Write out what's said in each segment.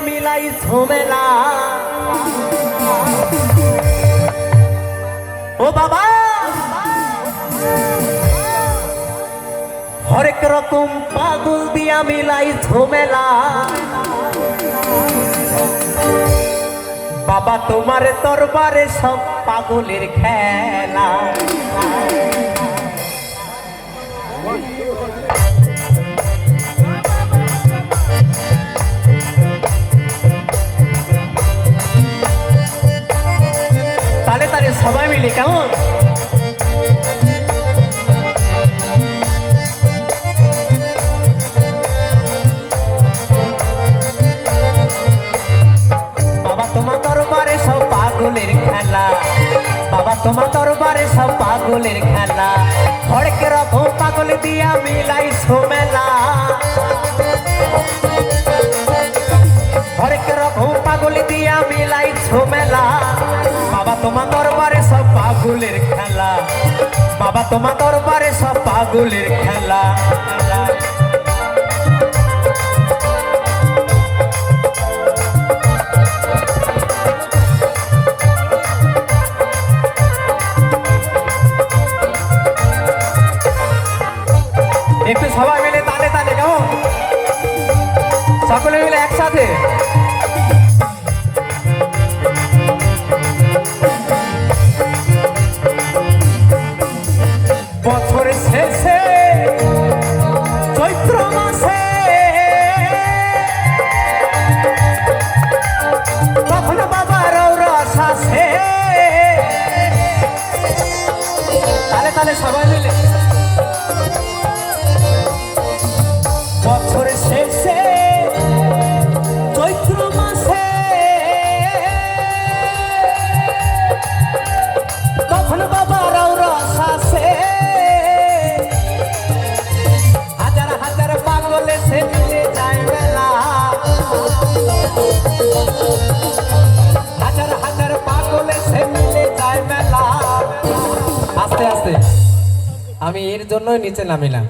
মিলাই ঝোমেলা। ও বাবা! হরেক রকম পাগল দিয়া মিলাই ঝোমেলা। বাবা, তোমার দরবারে সব পাগলের খেলা। তোমার দরবারে সব পাগলের খেলা। হরেক রকম পাগল দিয়া মিলাই সোমেলা। হরেক রকম পাগল দিয়া মিলাই ছোমেলা বাবা, তোমার দরবারে সব পাগলের খেলা। বাবা, তোমার দরবারে সব পাগলের খেলা। সবাই মিলে তালে তালে কেমন? সকলে মিলে একসাথে। সবাই আমি এর জন্যই নিচে নামিলাম।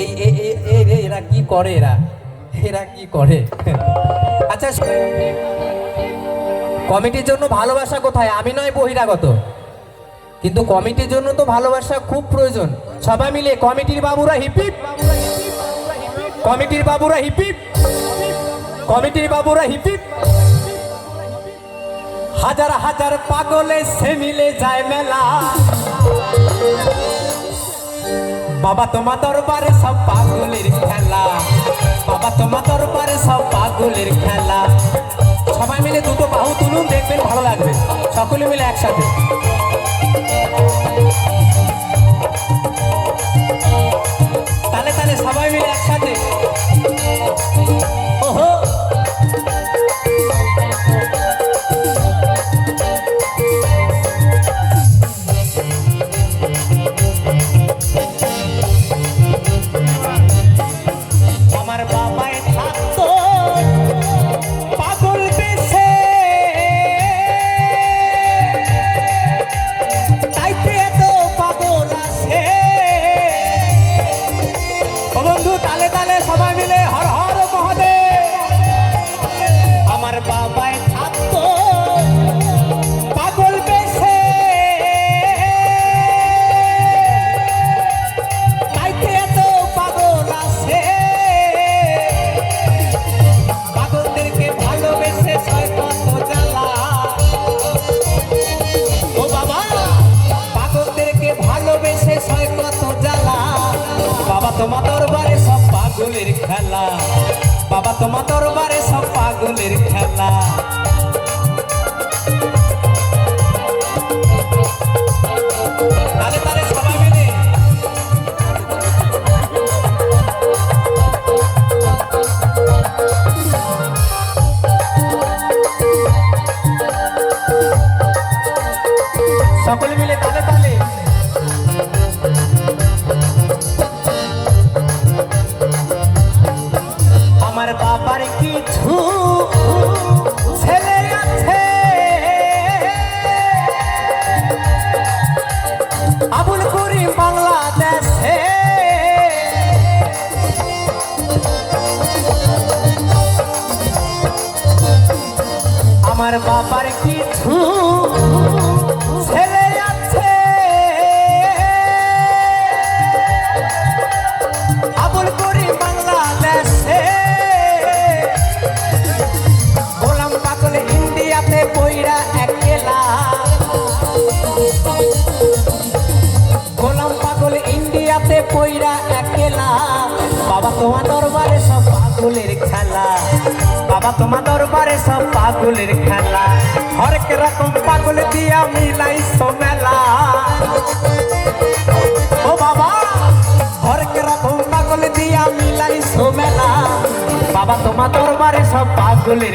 এই এরা কি করে এরা? এরা কি করে? আচ্ছা কমিটির জন্য ভালোবাসা কোথায়? আমি নয়, বহিরাগত। কিন্তু কমিটির জন্য তো ভালোবাসা খুব প্রয়োজন। সবাই মিলে কমিটির বাবুরা হিপিপ। কমিটির বাবুরা হিপিপ। কমিটির বাবুরা হিপিপ। হাজার হাজার পাগলে সে মিলে যায় মেলা। বাবা তোমার দরবারে সব পাগলের খেলা। বাবা তোমার দরবারে সব পাগলের খেলা। সবাই মিলে দুটো বাহু তুলুন, দেখবেন ভালো লাগবে। সকলে মিলে একসাথে। তোমার দরবারে সব পাগলের খেলা। বাবা তোমার দরবারে সব পাগলের খেলা। সকলে মিলে তালে আমার বাবার কিছু ছেলে আছে। আবুল করি বাংলাদেশে। গোলাম ইন্ডিয়াতে ইন্ডিয়াতে বাবা তোমার দরবারে সব পাগলের খেলা। বাবা তোমার দরবারে সব পাগলের খেলা। হরেক রকম পাগল দিয়া মিলাই মেলা। ও বাবা হরেক রকম পাগল দিয়া মিলাই মেলা। বাবা তোমার দরবারে সব পাগলের